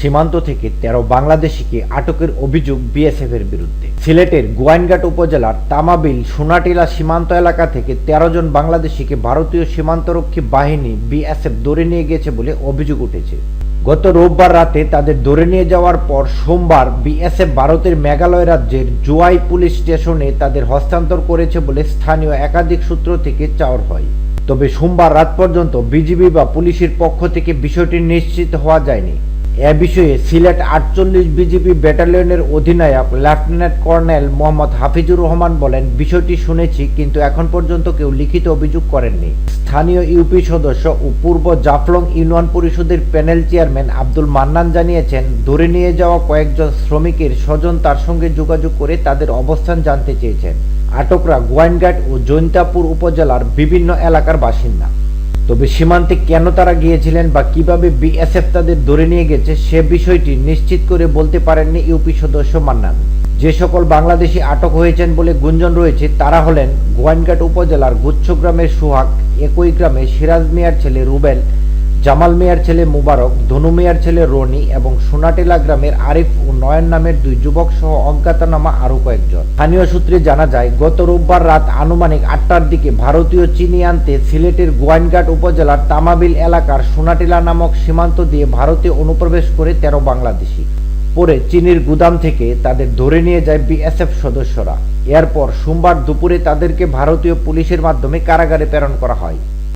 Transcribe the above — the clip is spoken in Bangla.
সীমান্ত থেকে তেরো বাংলাদেশিকে আটকের অভিযোগ বিএসএফ এর বিরুদ্ধে। সিলেটের গোয়াইনঘাট উপজেলার তামাবিল সোনাটিলা সীমান্ত এলাকা থেকে তেরো জন বাংলাদেশিকে ভারতীয় সীমান্তরক্ষী বাহিনী বিএসএফ ধরে নিয়ে গেছে বলে অভিযোগ উঠেছে। গত রোববার রাতে তাদের ধরে নিয়ে যাওয়ার পর সোমবার বিএসএফ ভারতের মেঘালয় রাজ্যের জুয়াই পুলিশ স্টেশনে তাদের হস্তান্তর করেছে বলে স্থানীয় একাধিক সূত্র থেকে চাওয়ার হয়। তবে সোমবার রাত পর্যন্ত বিজিবি বা পুলিশের পক্ষ থেকে বিষয়টি নিশ্চিত হওয়া যায়নি। এ বিষয়ে সিলেট আটচল্লিশ বিজিবি ব্যাটালিয়নের অধিনায়ক লেফটেন্যান্ট কর্নেল মোহাম্মদ হাফিজুর রহমান বলেন, বিষয়টি শুনেছি কিন্তু এখন পর্যন্ত কেউ লিখিত অভিযোগ করেননি। স্থানীয় ইউপি সদস্য ও পূর্ব জাফলং ইউনিয়ন পরিষদের প্যানেল চেয়ারম্যান আব্দুল মান্নান জানিয়েছেন, ধরে নিয়ে যাওয়া কয়েকজন শ্রমিকের স্বজন তার সঙ্গে যোগাযোগ করে তাদের অবস্থান জানতে চেয়েছেন। আটকরা গোয়াইনঘাট ও জৈন্তাপুর উপজেলার বিভিন্ন এলাকার বাসিন্দা। তবে সীমান্তে কেন তারা গিয়েছিলেন বা কীভাবে বিএসএফ তাদের ধরে নিয়ে গেছে, সে বিষয়টি নিশ্চিত করে বলতে পারেননি ইউপি সদস্য মান্নান। যে সকল বাংলাদেশি আটক হয়েছেন বলে গুঞ্জন রয়েছে, তারা হলেন গোয়াইনঘাট উপজেলার গুচ্ছ গ্রামের সোহাগ, একই গ্রামে সিরাজ মিয়ার ছেলে রুবেল জামাল মিয়ার ছেলে মুবারক, ধনু মিয়ার ছেলে রনি এবং সোনাটেলা গ্রামের আরিফ ও নয়ন নামের দুই যুবক সহ অজ্ঞাতনামা আরও কয়েকজন। স্থানীয় সূত্রে জানা যায়, গত রোববার রাত আনুমানিক আটটার দিকে ভারতীয় চিনি আনতে সিলেটের গোয়াইনঘাট উপজেলার তামাবিল এলাকার সোনাটিলা নামক সীমান্ত দিয়ে ভারতে অনুপ্রবেশ করে তেরো বাংলাদেশি। পরে চিনির গুদাম থেকে তাদের ধরে নিয়ে যায় বিএসএফ সদস্যরা। এরপর সোমবার দুপুরে তাদেরকে ভারতীয় পুলিশের মাধ্যমে কারাগারে প্রেরণ করা হয়।